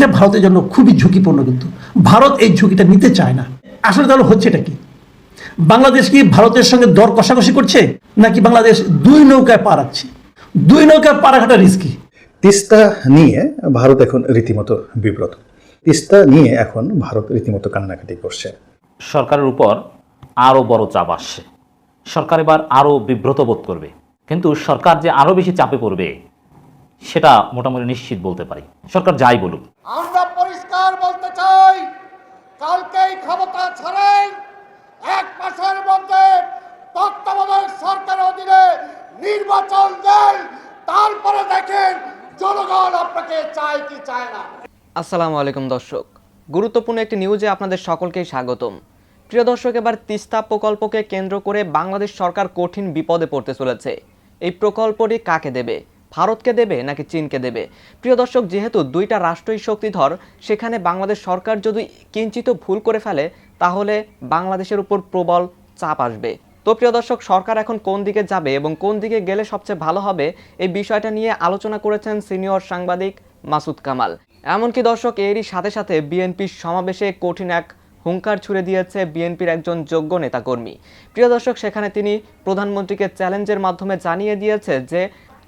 এটা ভারতের জন্য খুবই ঝুঁকিপূর্ণ কিন্তু ভারত এই ঝুঁকিটা নিতে চায় না। আসলে তাহলে হচ্ছে এটা কি? বাংলাদেশ কি ভারতের সঙ্গে দর কষাকষি করছে নাকি বাংলাদেশ দুই নৌকায় পা রাখছে? দুই নৌকায় পা রাখাটা রিস্কি তিস্তা নিয়ে ভারত এখন রীতিমতো বিব্রত। তিস্তা নিয়ে এখন ভারত রীতিমতো কান্নাকাটি করছে। সরকারের উপর আরও বড় চাপ আসছে। সরকার এবার আরও বিব্রত বোধ করবে। কিন্তু সরকার যে আরও বেশি চাপে পড়বে সেটা মোটামুটি নিশ্চিত বলতে পারি। সরকার যাই বলুক। আমরা পরিষ্কার বলতে চাই কালকেই ক্ষমতা ছাড়েন এক মাসের মধ্যে তত্ত্বাবধায়ক সরকার অধীনে নির্বাচন দেন তারপরে দেখেন জনগণ আপনাকে চায় কি চায় না। আসসালামু আলাইকুম দর্শক গুরুত্বপূর্ণ একটি নিউজে আপনাদের সকলকেই স্বাগতম। প্রিয় দর্শক এবার তিস্তা প্রকল্পকে কেন্দ্র করে বাংলাদেশ সরকার কঠিন বিপদে পড়তে চলেছে। এই প্রকল্পটি কাকে দেবে? ভারতকে দেবে নাকি চীনকে দেবে? প্রিয় দর্শক, যেহেতু দুইটা রাষ্ট্রই শক্তিধর, সেখানে বাংলাদেশ সরকার যদি কিঞ্চিত ভুল করে ফেলে, তাহলে বাংলাদেশের উপর প্রবল চাপ আসবে। তো প্রিয় দর্শক, সরকার এখন কোন দিকে যাবে এবং কোন দিকে গেলে সবচেয়ে ভালো হবে, এই বিষয়টা নিয়ে আলোচনা করেছেন সিনিয়র সাংবাদিক মাসুদ কামাল। এমনকি দর্শক, এরই সাথে সাথে বিএনপির সমাবেশে কঠিন এক হুঙ্কার ছুড়ে দিয়েছে বিএনপির একজন যোগ্য নেতাকর্মী। প্রিয় দর্শক, সেখানে তিনি প্রধানমন্ত্রীকে চ্যালেঞ্জের মাধ্যমে জানিয়ে দিয়েছে যে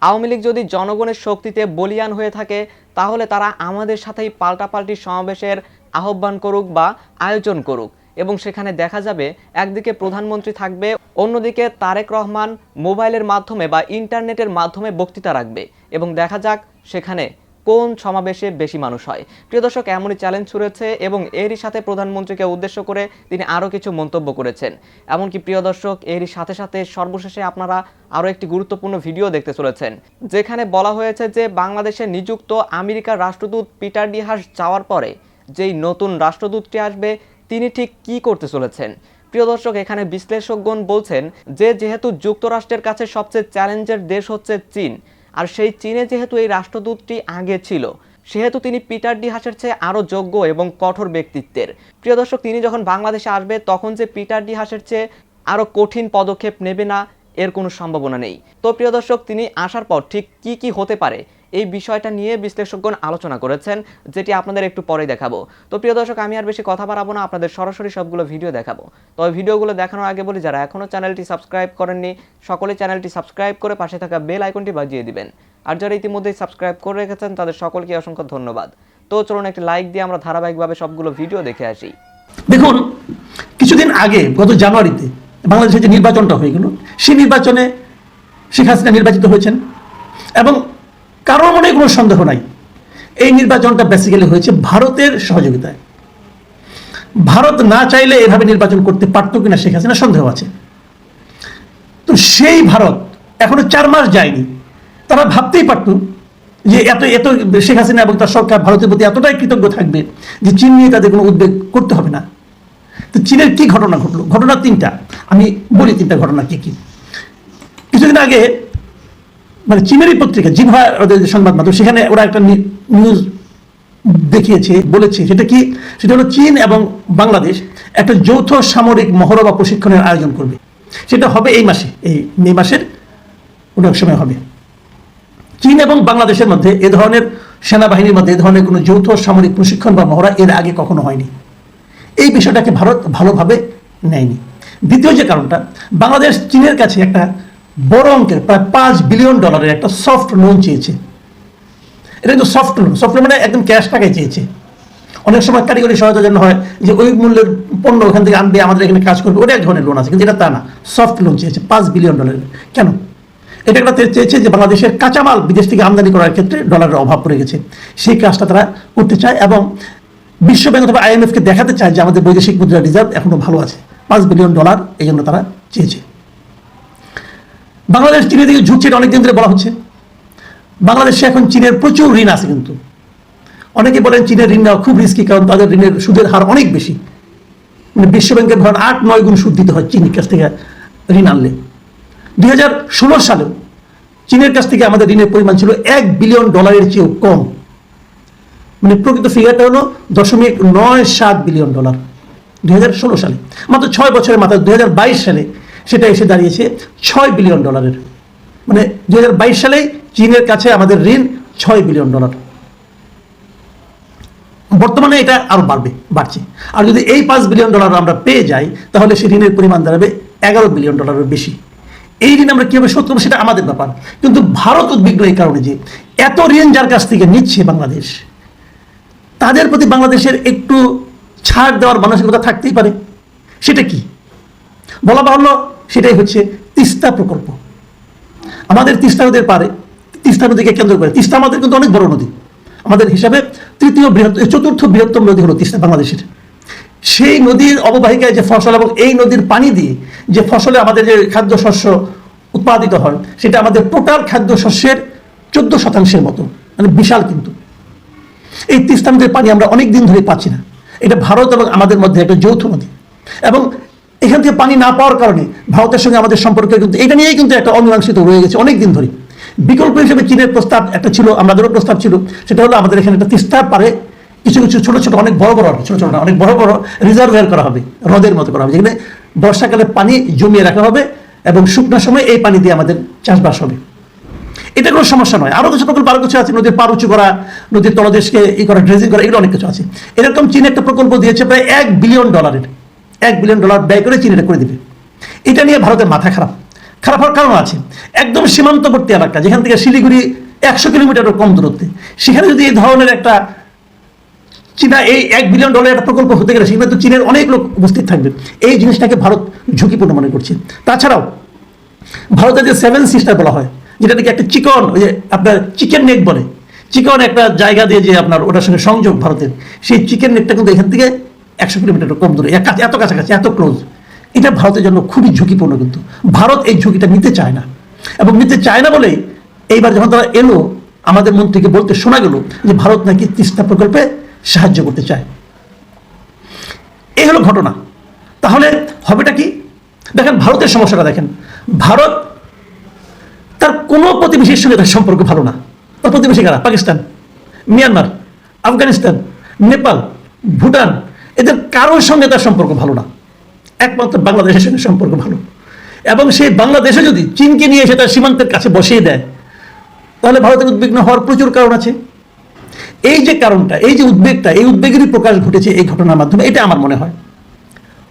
আওয়ামী লীগ যদি জনগণের শক্তিতে বলিয়ান হয়ে থাকে, তাহলে তারা আমাদের সাথেই পাল্টাপাল্টি সমাবেশের আহ্বান করুক বা আয়োজন করুক। এবং সেখানে দেখা যাবে, একদিকে প্রধানমন্ত্রী থাকবে, অন্যদিকে তারেক রহমান মোবাইলের মাধ্যমে বা ইন্টারনেটের মাধ্যমে বক্তৃতা রাখবে। এবং দেখা যাক সেখানে কোন সমাবেশে বেশি মানুষ হয়? প্রিয় দর্শক, এমনই চ্যালেঞ্জ ছুড়েছে এবং এরই সাথে প্রধানমন্ত্রীকে উদ্দেশ্য করে তিনি আরও কিছু মন্তব্য করেছেন। এমনকি প্রিয় দর্শক, এরই সাথে সাথে সর্বশেষে আপনারা আরও একটি গুরুত্বপূর্ণ ভিডিও দেখতে চলেছেন, যেখানে বলা হয়েছে যে বাংলাদেশে নিযুক্ত আমেরিকার রাষ্ট্রদূত পিটার ডিহাস যাওয়ার পরে যেই নতুন রাষ্ট্রদূতটি আসবে, তিনি ঠিক কি করতে চলেছেন? প্রিয় দর্শক, এখানে বিশ্লেষকগণ বলছেন যে যেহেতু যুক্তরাষ্ট্রের কাছে সবচেয়ে চ্যালেঞ্জের দেশ হচ্ছে চীন আর সেই চীনে যেহেতু এই রাষ্ট্রদূতটি আগে ছিল, সেহেতু তিনি পিটার ডি হাসের চেয়ে আরও যোগ্য এবং কঠোর ব্যক্তিত্বের। প্রিয় দর্শক, তিনি যখন বাংলাদেশে আসবে, তখন যে পিটার ডি হাসের চেয়ে আরও কঠিন পদক্ষেপ নেবে না, এর কোনো সম্ভাবনা নেই। তো প্রিয় দর্শক, তিনি আসার পর ঠিক কি কি হতে পারে এই বিষয়টা নিয়ে বিশ্লেষকগণ আলোচনা করেছেন, যেটি আপনাদের একটু পরে দেখাবো। তো প্রিয় দর্শক, আমি আর বেশি কথা বাড়াবো না, আপনাদের সরাসরি সবগুলো ভিডিও দেখাবো। তবে ভিডিওগুলো দেখানোর আগে বলি, যারা এখনও চ্যানেলটি সাবস্ক্রাইব করেননি, সকলে চ্যানেলটি সাবস্ক্রাইব করে পাশে থাকা বেল আইকনটি বাজিয়ে দিবেন। আর যারা ইতিমধ্যেই সাবস্ক্রাইব করে রেখেছেন, তাদের সকলকে অসংখ্য ধন্যবাদ। তো চলুন একটি লাইক দিয়ে আমরা ধারাবাহিকভাবে সবগুলো ভিডিও দেখে আসি। দেখুন, কিছুদিন আগে, গত জানুয়ারিতে, বাংলাদেশে যে নির্বাচনটা হয়ে গেল, সেই নির্বাচনে শেখ হাসিনা নির্বাচিত হয়েছেন। এবং কারও মনে কোনো সন্দেহ নাই। এই নির্বাচনটা বেসিক্যালি হয়েছে ভারতের সহযোগিতায়। ভারত না চাইলে এভাবে নির্বাচন করতে পারতো কিনা শেখ হাসিনা সন্দেহ আছে। তো সেই ভারত এখনও চার মাস যায়নি। তারা ভাবতেই পারত যে এত এত শেখ হাসিনা এবং তার সরকার ভারতের প্রতি এতটাই কৃতজ্ঞ থাকবে যে চীন নিয়ে তাদের কোনো উদ্বেগ করতে হবে না। তো চীনের কি ঘটনা ঘটলো? ঘটনা তিনটা। আমি বলি তিনটা ঘটনা কি কি। কিছুদিন আগে মানে চীনেরই পত্রিকা জিনহা ওদের যে সংবাদ মাধ্যম, সেখানে ওরা একটা নিউজ দেখিয়েছে, বলেছে। সেটা কি? সেটা হলো চীন এবং বাংলাদেশ একটা যৌথ সামরিক মহড়া বা প্রশিক্ষণের আয়োজন করবে। সেটা হবে এই মাসে, এই মে মাসের কোনো সময় হবে। চীন এবং বাংলাদেশের মধ্যে এ ধরনের সেনাবাহিনীর মধ্যে এ ধরনের কোনো যৌথ সামরিক প্রশিক্ষণ বা মহড়া এর আগে কখনো হয়নি। এই বিষয়টাকে ভারত ভালোভাবে নেয়নি। দ্বিতীয় যে কারণটা, বাংলাদেশ চীনের কাছে একটা বড় অঙ্কের প্রায় পাঁচ বিলিয়ন ডলারের একটা সফট লোন চেয়েছে। এটা কিন্তু সফট লোন সফট লোন মানে একদম ক্যাশ টাকায় চেয়েছে। অনেক সময় কারিগরি সহায়তার জন্য হয়, যে ওই মূল্যের পণ্য ওখান থেকে আনবে, আমাদের এখানে কাজ করবে, ওটা এক ধরনের লোন আছে, কিন্তু এটা তা না। সফট লোন চেয়েছে, পাঁচ বিলিয়ন ডলারের কেন? এটা একটা চেয়েছে যে বাংলাদেশের কাঁচামাল বিদেশ থেকে আমদানি করার ক্ষেত্রে ডলারের অভাব পড়ে গেছে। সেই কাজটা তারা করতে চায় এবং বিশ্বব্যাংক অথবা আইএমএফকে দেখাতে চায় যে আমাদের বৈদেশিক মুদ্রা রিজার্ভ এখনও ভালো আছে। পাঁচ বিলিয়ন ডলার এই জন্য তারা চেয়েছে। বাংলাদেশ চীনের দিকে ঝুঁকছে এটা অনেকদিন ধরে বলা হচ্ছে। বাংলাদেশে এখন চীনের প্রচুর ঋণ আছে কিন্তু। অনেকে বলেন চীনের ঋণ নেওয়া খুব রিস্কি কারণ তাদের ঋণের সুদের হার অনেক বেশি। মানে বিশ্বব্যাংকের ধরেন আট, নয় গুণ সুদ দিতে হয় চীনের কাছ থেকে ঋণ আনলে। দুই হাজার ষোলো সালেও চীনের কাছ থেকে আমাদের ঋণের পরিমাণ ছিল এক বিলিয়ন ডলারের চেয়েও কম। মানে প্রকৃত ফিগারটা হলো দশমিক নয় সাত বিলিয়ন ডলার। দুই হাজার ষোলো সালে, মাত্র ছয় বছরের মাথায় দুই সালে সেটা এসে দাঁড়িয়েছে ছয় বিলিয়ন ডলারের মানে বাইশ সালেই চীনের কাছে আমাদের ঋণ ছয় বিলিয়ন ডলার বর্তমানে এটা আরও বাড়বে, বাড়ছে। আর যদি এই পাঁচ বিলিয়ন ডলার আমরা পেয়ে যাই, তাহলে সেই ঋণের পরিমাণ দাঁড়াবে এগারো বিলিয়ন ডলারের বেশি। এই ঋণ আমরা কীভাবে শোধ করব সেটা আমাদের ব্যাপার। কিন্তু ভারত উদ্বিগ্ন এই কারণে যে এত ঋণ যার কাছ থেকে নিচ্ছে বাংলাদেশ, তাদের প্রতি বাংলাদেশের একটু ছাড় দেওয়ার মানসিকতা থাকতেই পারে। সেটা কি? বলা বাহুল্য সেটাই হচ্ছে তিস্তা প্রকল্প। আমাদের তিস্তা নদীর পারে তিস্তা নদীকে কেন্দ্র করে, তিস্তা আমাদের কিন্তু অনেক বড় নদী। আমাদের হিসাবে তৃতীয় বৃহৎ, চতুর্থ বৃহত্তম নদী হলো তিস্তা বাংলাদেশের। সেই নদীর অববাহিকায় যে ফসল এবং এই নদীর পানি দিয়ে যে ফসলে আমাদের যে খাদ্যশস্য উৎপাদিত হয়, সেটা আমাদের টোটাল খাদ্যশস্যের চোদ্দ শতাংশের মতো মানে বিশাল কিন্তু। এই তিস্তা নদীর পানি আমরা অনেক দিন ধরে পাচ্ছি না। এটা ভারত এবং আমাদের মধ্যে একটা যৌথ নদী। এবং এখান থেকে পানি না পাওয়ার কারণে ভারতের সঙ্গে আমাদের সম্পর্ক কিন্তু এটা নিয়েই কিন্তু একটা অমীমাংসিত রয়ে গেছে অনেক দিন ধরে। বিকল্প হিসেবে চীনের প্রস্তাব একটা ছিল আমাদেরও প্রস্তাব ছিল, সেটা হলো আমাদের এখানে একটা তিস্তার পারে, কিছু কিছু ছোট ছোট অনেক বড় বড়, ছোট ছোট অনেক বড় বড় রিজার্ভেয়ার করা হবে, হ্রদের মতো করা হবে, যেখানে বর্ষাকালে পানি জমিয়ে রাখা হবে এবং শুকনো সময় এই পানি দিয়ে আমাদের চাষবাস হবে। এটা কোনো সমস্যা নয়। আরও কিছু প্রকল্প, আরও কিছু আছে, নদীর পার উঁচু করা, নদীর তলদেশকে ই করা ড্রেজিং করা, এগুলো অনেক কিছু আছে। এরকম চীন একটা প্রকল্প দিয়েছে প্রায় এক বিলিয়ন ডলারের এক বিলিয়ন ডলার ব্যয় করে চীন এটা করে দিবে। এটা নিয়ে ভারতের মাথা খারাপ। খারাপ হওয়ার কারণ আছে। একদম সীমান্তবর্তী এলাকা, যেখান থেকে শিলিগুড়ি একশো কিলোমিটারও কম দূরত্বে। সেখানে যদি এই ধরনের একটা চীনা এই এক বিলিয়ন ডলার একটা প্রকল্প হতে গেলে, সেখানে তো চীনের অনেক লোক উপস্থিত থাকবে। এই জিনিসটাকে ভারত ঝুঁকিপূর্ণ মনে করছে। তাছাড়াও ভারতের যে সেভেন সিস্টার বলা হয়, যেটা নাকি একটা চিকন, ওই যে আপনার চিকেন নেক বলে। চিকন একটা জায়গা দিয়ে যে আপনার ওটার সঙ্গে সংযোগ ভারতের, সেই চিকেন নেকটা কিন্তু এখান থেকে একশো কিলোমিটার কম দূরে এত কাছাকাছি, এত ক্লোজ এটা ভারতের জন্য খুবই ঝুঁকিপূর্ণ কিন্তু। ভারত এই ঝুঁকিটা নিতে চায় না। এবং নিতে চায় না বলেই এইবার যখন তারা এলো, আমাদের মন্ত্রীকে বলতে শোনা গেল যে ভারত নাকি তিস্তা প্রকল্পে সাহায্য করতে চায়। এই হলো ঘটনা। তাহলে হবেটা কি? দেখেন, ভারতের সমস্যাটা দেখেন। ভারত তার কোনো প্রতিবেশীর সঙ্গে তার সম্পর্ক ভালো না। তার প্রতিবেশী কারা? পাকিস্তান, মিয়ানমার, আফগানিস্তান, নেপাল, ভুটান এদের কারোর সঙ্গে তার সম্পর্ক ভালো না। একমাত্র বাংলাদেশের সঙ্গে সম্পর্ক ভালো। এবং সেই বাংলাদেশে যদি চীনকে নিয়ে এসে তার সীমান্তের কাছে বসিয়ে দেয়, তাহলে ভারতের উদ্বিগ্ন হওয়ার প্রচুর কারণ আছে। এই যে কারণটা, এই যে উদ্বেগটা, এই উদ্বেগেরই প্রকাশ ঘটেছে এই ঘটনার মাধ্যমে, এটা আমার মনে হয়।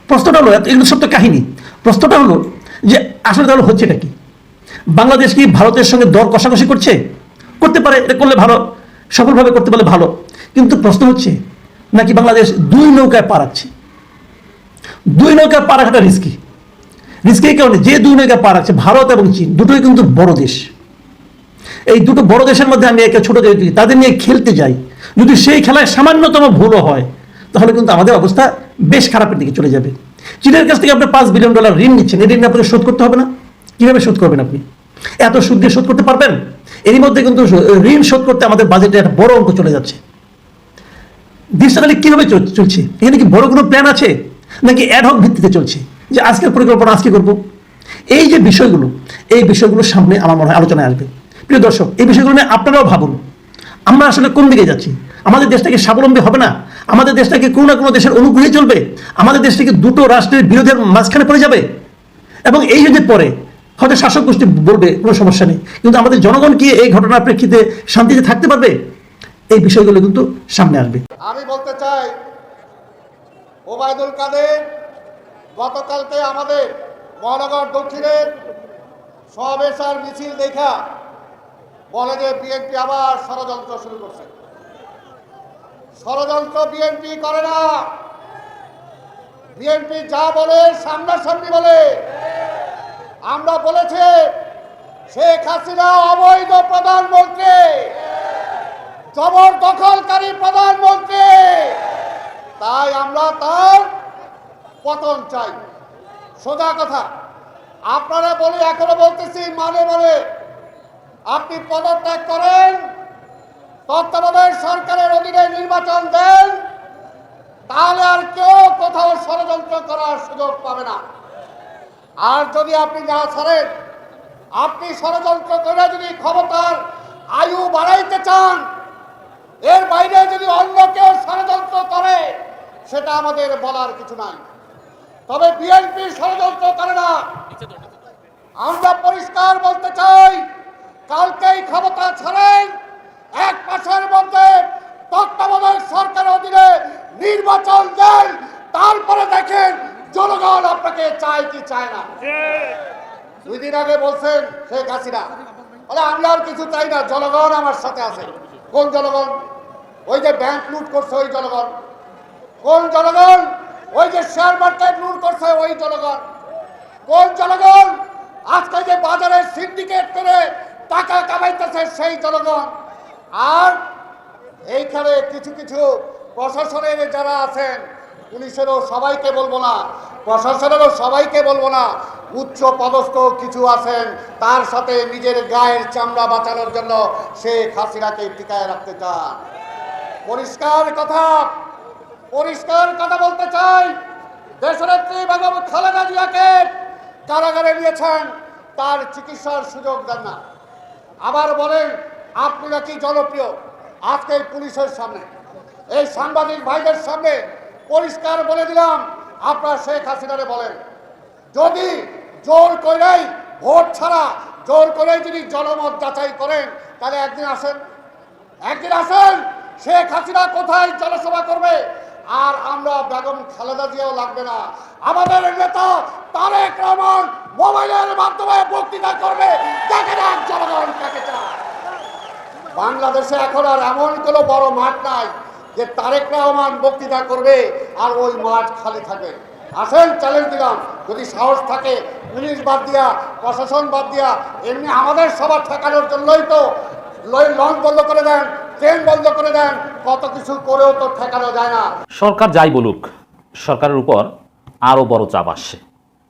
প্রশ্নটা হলো এগুলো সত্য কাহিনী। প্রশ্নটা হলো যে আসলে তাহলে হচ্ছেটা কি? বাংলাদেশ কি ভারতের সঙ্গে দর কষাকষি করছে? করতে পারে, এটা করলে ভালো, সফলভাবে করতে পারলে ভালো। কিন্তু প্রশ্ন হচ্ছে নাকি বাংলাদেশ দুই নৌকায় পা রাখছে? দুই নৌকায় পা রাখাটা রিস্কি রিস্কি কারণে যে দুই নৌকায় পা রাখছে, ভারত এবং চীন, দুটোই কিন্তু বড় দেশ। এই দুটো বড় দেশের মধ্যে আমি একে ছোট দেশ তাদের নিয়ে খেলতে যাই। যদি সেই খেলায় সামান্যতম ভুলও হয়, তাহলে কিন্তু আমাদের অবস্থা বেশ খারাপের দিকে চলে যাবে। চীনের কাছ থেকে আপনি পাঁচ বিলিয়ন ডলার ঋণ নিচ্ছেন এই ঋণ আপনাকে শোধ করতে হবে না? কীভাবে শোধ করবেন আপনি? এত সুদ দিয়ে শোধ করতে পারবেন? এরই মধ্যে কিন্তু ঋণ শোধ করতে আমাদের বাজেটে একটা বড় অঙ্ক চলে যাচ্ছে। দেশটা তাহলে কীভাবে চলছে? এখানে কি বড় কোনো প্ল্যান আছে? নাকি অ্যাডহক ভিত্তিতে চলছে? যে আজকের পরিকল্পনা আজকে করব? এই যে বিষয়গুলো, এই বিষয়গুলো সামনে আমার মনে হয় আলোচনায় আসবে। প্রিয় দর্শক, এই বিষয়গুলো নিয়ে আপনারাও ভাবুন। আমরা আসলে কোন দিকে যাচ্ছি? আমাদের দেশটাকে স্বাবলম্বী হবে না? আমাদের দেশটাকে কোনো না কোনো দেশের অনুগ্রহে চলবে? আমাদের দেশটাকে দুটো রাষ্ট্রের বিরোধের মাঝখানে পড়ে যাবে? এবং এই যদি পরে, হয়তো শাসক গোষ্ঠী বলবে, কোনো সমস্যা নেই। কিন্তু আমাদের জনগণ কি এই ঘটনার প্রেক্ষিতে শান্তিতে থাকতে পারবে? এই বিষয়গুলো কিন্তু সামনে আসবে। আমি বলতে চাই, ওবায়দুল কাদের গতকালকে আমাদের মহানগর দক্ষিণের সমাবেশ আর মিছিল দেখা বলে যে বিএনপি আবার ষড়যন্ত্র শুরু করছে। ষড়যন্ত্র বিএনপি করে না। বিএনপি যা বলে সামনাসামনি বলে। আমরা বলেছে শেখ হাসিনা অবৈধ প্রধানমন্ত্রী। জবরদখলকারী প্রধানমন্ত্রী। তাই আমরা তার পতন চাই। সোজা কথা, আপনারা বলি, এখনও বলতেছি মানে মানে আপনি পদত্যাগ করেন, তত্ত্বাবধায়ক সরকারের অধীনে নির্বাচন দেন, তাহলে আর কেউ কোথাও ষড়যন্ত্র করার সুযোগ পাবে না। আর যদি আপনি না ছাড়েন, আপনি ষড়যন্ত্র করে যদি ক্ষমতার আয়ু বাড়াইতে চান এর বাইরে যদি অন্য কেউ ষড়যন্ত্র করে, সেটা আমাদের বলার কিছু নাই। তবে বিএনপি ষড়যন্ত্র করে না। আমরা পরিষ্কার বলতে চাই, কালকেই ক্ষমতা ছাড়েন, এক মাসের মধ্যে তত্ত্বাবধায়ক সরকারের অধীনে নির্বাচন দেন, তারপরে দেখেন জনগণ আপনাকে চায় কি চায় না। দুই দিন আগে বলছেন শেখ হাসিনা। বলে, আমি আর কিছু চাই না, জনগণ আমার সাথে আছে। কোন জনগণ? ওই যে ব্যাংক লুট করছে ওই জনগণ। কোন জনগণ? ওই যে শেয়ার মার্কেট লুট করছে ওই জনগণ। কোন জনগণ? আজকে যে বাজারে সিন্ডিকেট করে টাকা কামাইতেছে সেই জনগণ। আর এইখানে কিছু কিছু প্রশাসনের যারা আছেন, পুলিশেরও সবাইকে বলব না, প্রশাসনেরও সবাইকে বলব না, উচ্চ পদস্থ কিছু আছেন, তার সাথে নিজের গায়ের চামড়া বাঁচানোর জন্য শেখ হাসিনাকে টিকায় রাখতে চান। পরিষ্কার কথা পরিষ্কার কথা বলতে চাই। দেশনেত্রী বেগম খালেদা জিয়াকে কারাগারে নিয়েছেন, তার চিকিৎসার সুযোগ দেন না। আবার বলেন, আপনি নাকি জনপ্রিয় আজকে পুলিশের সামনে। এই সাংবাদিক ভাইদের সামনে পরিষ্কার বলে দিলাম, আপনার শেখ হাসিনারে বলেন। যদি জোর করেই, ভোট ছাড়া জোর করেই যদি জনমত যাচাই করেন, তাহলে একদিন আসেন। একদিন আসেন শেখ হাসিনা কোথায় জনসভা করবে? আর আমরা বেগম খালেদা জিয়াও লাগবে না। আমাদের নেতা তারেক রহমান মোবাইলের মাধ্যমে বক্তৃতা করবে। বাংলাদেশে এখন আর এমন কোনো বড় মাঠ নাই যে তারেক রহমান বক্তৃতা করবে আর ওই মাঠ খালি থাকবে। আসেন চ্যালেঞ্জ দিলাম। যদি সাহস থাকে, পুলিশ বাদ দিয়া, প্রশাসন বাদ দিয়া, এমনি আমাদের সবার ঠেকানোর জন্যই তো লঞ্চ বন্ধ করে দেন। ট্রেন বন্ধ করে দেন, কত কিছু করেও তো ঠেকানো যায় না। সরকার যাই বলুক, সরকারের উপর আরও বড় চাপ আসছে।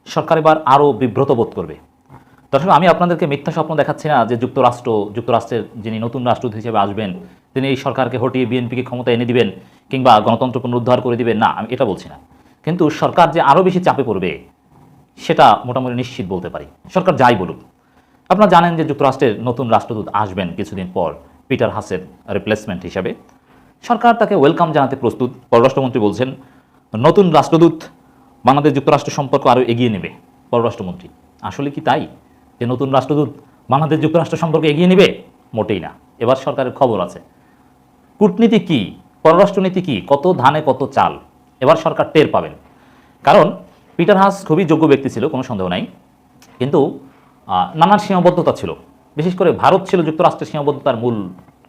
সরকার এবার আরও বিব্রত বোধ করবে। দর্শক, আমি আপনাদেরকে মিথ্যা স্বপ্ন দেখাচ্ছি না যে যুক্তরাষ্ট্র, যুক্তরাষ্ট্রের যিনি নতুন রাষ্ট্রদূত হিসেবে আসবেন, তিনি এই সরকারকে হটিয়ে বিএনপিকে ক্ষমতা এনে দিবেন কিংবা গণতন্ত্র পুনরুদ্ধার করে দিবেন, না, আমি এটা বলছি না। কিন্তু সরকার যে আরও বেশি চাপে পড়বে, সেটা মোটামুটি নিশ্চিত বলতে পারি। সরকার যাই বলুক, আপনারা জানেন যে যুক্তরাষ্ট্রের নতুন রাষ্ট্রদূত আসবেন কিছুদিন পর। পিটার হাসের রিপ্লেসমেন্ট হিসাবে। সরকার তাকে ওয়েলকাম জানাতে প্রস্তুত। পররাষ্ট্রমন্ত্রী বলছেন, নতুন রাষ্ট্রদূত বাংলাদেশ যুক্তরাষ্ট্র সম্পর্ক আরও এগিয়ে নেবে। পররাষ্ট্রমন্ত্রী, আসলে কি তাই যে নতুন রাষ্ট্রদূত বাংলাদেশ যুক্তরাষ্ট্র সম্পর্কে এগিয়ে নেবে? মোটেই না। এবার সরকারের খবর আছে। কূটনীতি কি? পররাষ্ট্রনীতি কি? কত ধানে কত চাল? এবার সরকার টের পাবেন। কারণ পিটার হাস খুবই যোগ্য ব্যক্তি ছিল, কোনো সন্দেহ নাই। কিন্তু নানান সীমাবদ্ধতা ছিল। বিশেষ করে ভারত ছিল যুক্তরাষ্ট্রের সীমাবদ্ধতার মূল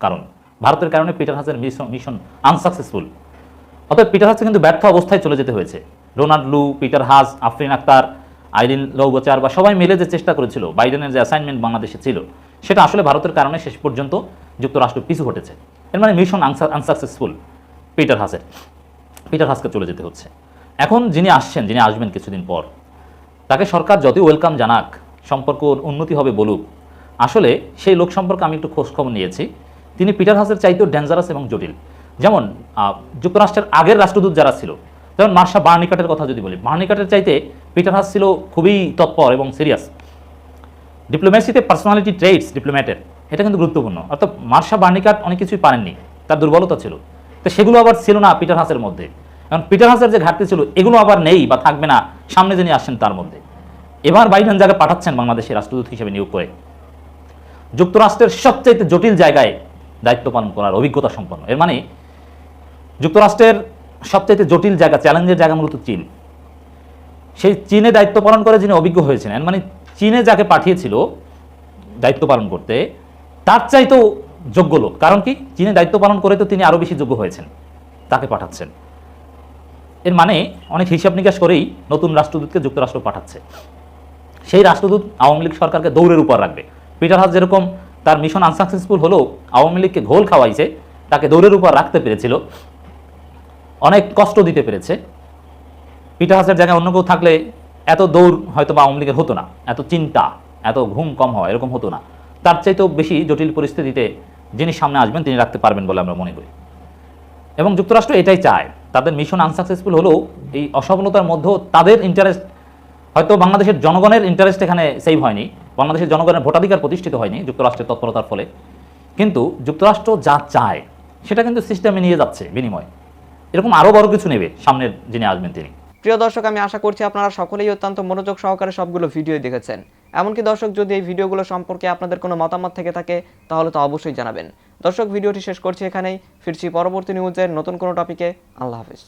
কারণ। ভারতের কারণে পিটার হাসের মিশন মিশন আনসাকসেসফুল অতএব পিটার হাসকে কিন্তু ব্যর্থ অবস্থায় চলে যেতে হয়েছে। Ronald Lu, Peter Haas Afrin Akhter Eileen Laubacher বা সবাই মিলে যে চেষ্টা করেছিল, বাইডেনের যে অ্যাসাইনমেন্ট বাংলাদেশে ছিল, সেটা আসলে ভারতের কারণে শেষ পর্যন্ত যুক্তরাষ্ট্র পিছু হটেছে। এর মানে মিশন আনসাকসেসফুল পিটার হাসের, পিটার হাসকে চলে যেতে হচ্ছে। এখন যিনি আসছেন, যিনি আসবেন কিছুদিন পর, তাকে সরকার যতই ওয়েলকাম জানাক, সম্পর্ক উন্নতি হবে বলুক আসলে সেই লোক সম্পর্কে আমি একটু খোঁজখবর নিয়েছি। তিনি পিটার হাসের চাইতেও ডেঞ্জারাস এবং জটিল। যেমন যুক্তরাষ্ট্রের আগের রাষ্ট্রদূত যারা ছিল, যেমন মার্শা বার্নিকাটের কথা যদি বলি, বার্নিকাটের চাইতে পিটার হাস ছিল খুবই তৎপর এবং সিরিয়াস ডিপ্লোমেসিতে পার্সোনালিটি ট্রেডস ডিপ্লোম্যাটের এটা কিন্তু গুরুত্বপূর্ণ। অর্থাৎ মার্শা বার্নিকাট অনেক কিছুই পারেননি, তার দুর্বলতা ছিল। তো সেগুলো আবার ছিল না পিটার হাসের মধ্যে। কারণ পিটার হাসের যে ঘাটতি ছিল, এগুলো আবার নেই বা থাকবে না সামনে যিনি আসছেন তার মধ্যে। এবার বাইডেন যাকে পাঠাচ্ছেন বাংলাদেশের রাষ্ট্রদূত হিসেবে নিয়োগ করে যুক্তরাষ্ট্রের সবচাইতে জটিল জায়গায় দায়িত্ব পালন করার অভিজ্ঞতা সম্পন্ন। এর মানে যুক্তরাষ্ট্রের সবচাইতে জটিল জায়গা, চ্যালেঞ্জের জায়গা মূলত চীন। সেই চীনে দায়িত্ব পালন করে যিনি অভিজ্ঞ হয়েছেন, এর মানে চীনে যাকে পাঠিয়েছিল দায়িত্ব পালন করতে, তার চাইতেও যোগ্য লোক। কারণ কি? চীনে দায়িত্ব পালন করে তো তিনি আরও বেশি যোগ্য হয়েছেন, তাকে পাঠাচ্ছেন। এর মানে অনেক হিসাব নিকাশ করেই নতুন রাষ্ট্রদূতকে যুক্তরাষ্ট্র পাঠাচ্ছে। সেই রাষ্ট্রদূত আওয়ামী লীগ সরকারকে দৌড়ের উপর রাখবে। পিটার হাস যেরকম তার মিশন আনসাকসেসফুল হলেও আওয়ামী লীগকে ঘোল খাওয়াইছে, তাকে দৌড়ের উপর রাখতে পেরেছিল, অনেক কষ্ট দিতে পেরেছে। পিটার হাসের জায়গায় অন্য কেউ থাকলে এত দৌড় হয়তো বা আওয়ামী লীগের হতো না, এত চিন্তা, এত ঘুম কম হয়, এরকম হতো না। তার চাইতেও বেশি জটিল পরিস্থিতিতে যিনি সামনে আসবেন, তিনি রাখতে পারবেন বলে আমরা মনে করি। এবং যুক্তরাষ্ট্র এটাই চায়, তাদের মিশন আনসাকসেসফুল হলেও এই অসফলতার মধ্যেও তাদের ইন্টারেস্ট হয়তো বাংলাদেশের জনগণের ইন্টারেস্ট এখানে সেভ হয়নি। বাংলাদেশের জনগণের ভোটাধিকার প্রতিষ্ঠিত হয়নি, যুক্তরাষ্ট্রের তৎপরতার ফলে। কিন্তু যুক্তরাষ্ট্র যা চায়, সেটা কিন্তু সিস্টেমে নিয়ে যাচ্ছে বিনিময়। এরকম আরও বড় কিছু নেবে সামনের যিনি আসবেন তিনি। প্রিয় দর্শক, আমি আশা করছি আপনারা সকলেই অত্যন্ত মনোযোগ সহকারে সবগুলো ভিডিও দেখেছেন। এমনকি দর্শক, যদি এই ভিডিওগুলো সম্পর্কে আপনাদের কোনো মতামত থেকে থাকে, তাহলে তো অবশ্যই জানাবেন। দর্শক, ভিডিওটি শেষ করছি এখানেই। ফিরছি পরবর্তী নিউজের নতুন কোনো টপিকে। আল্লাহ হাফিজ।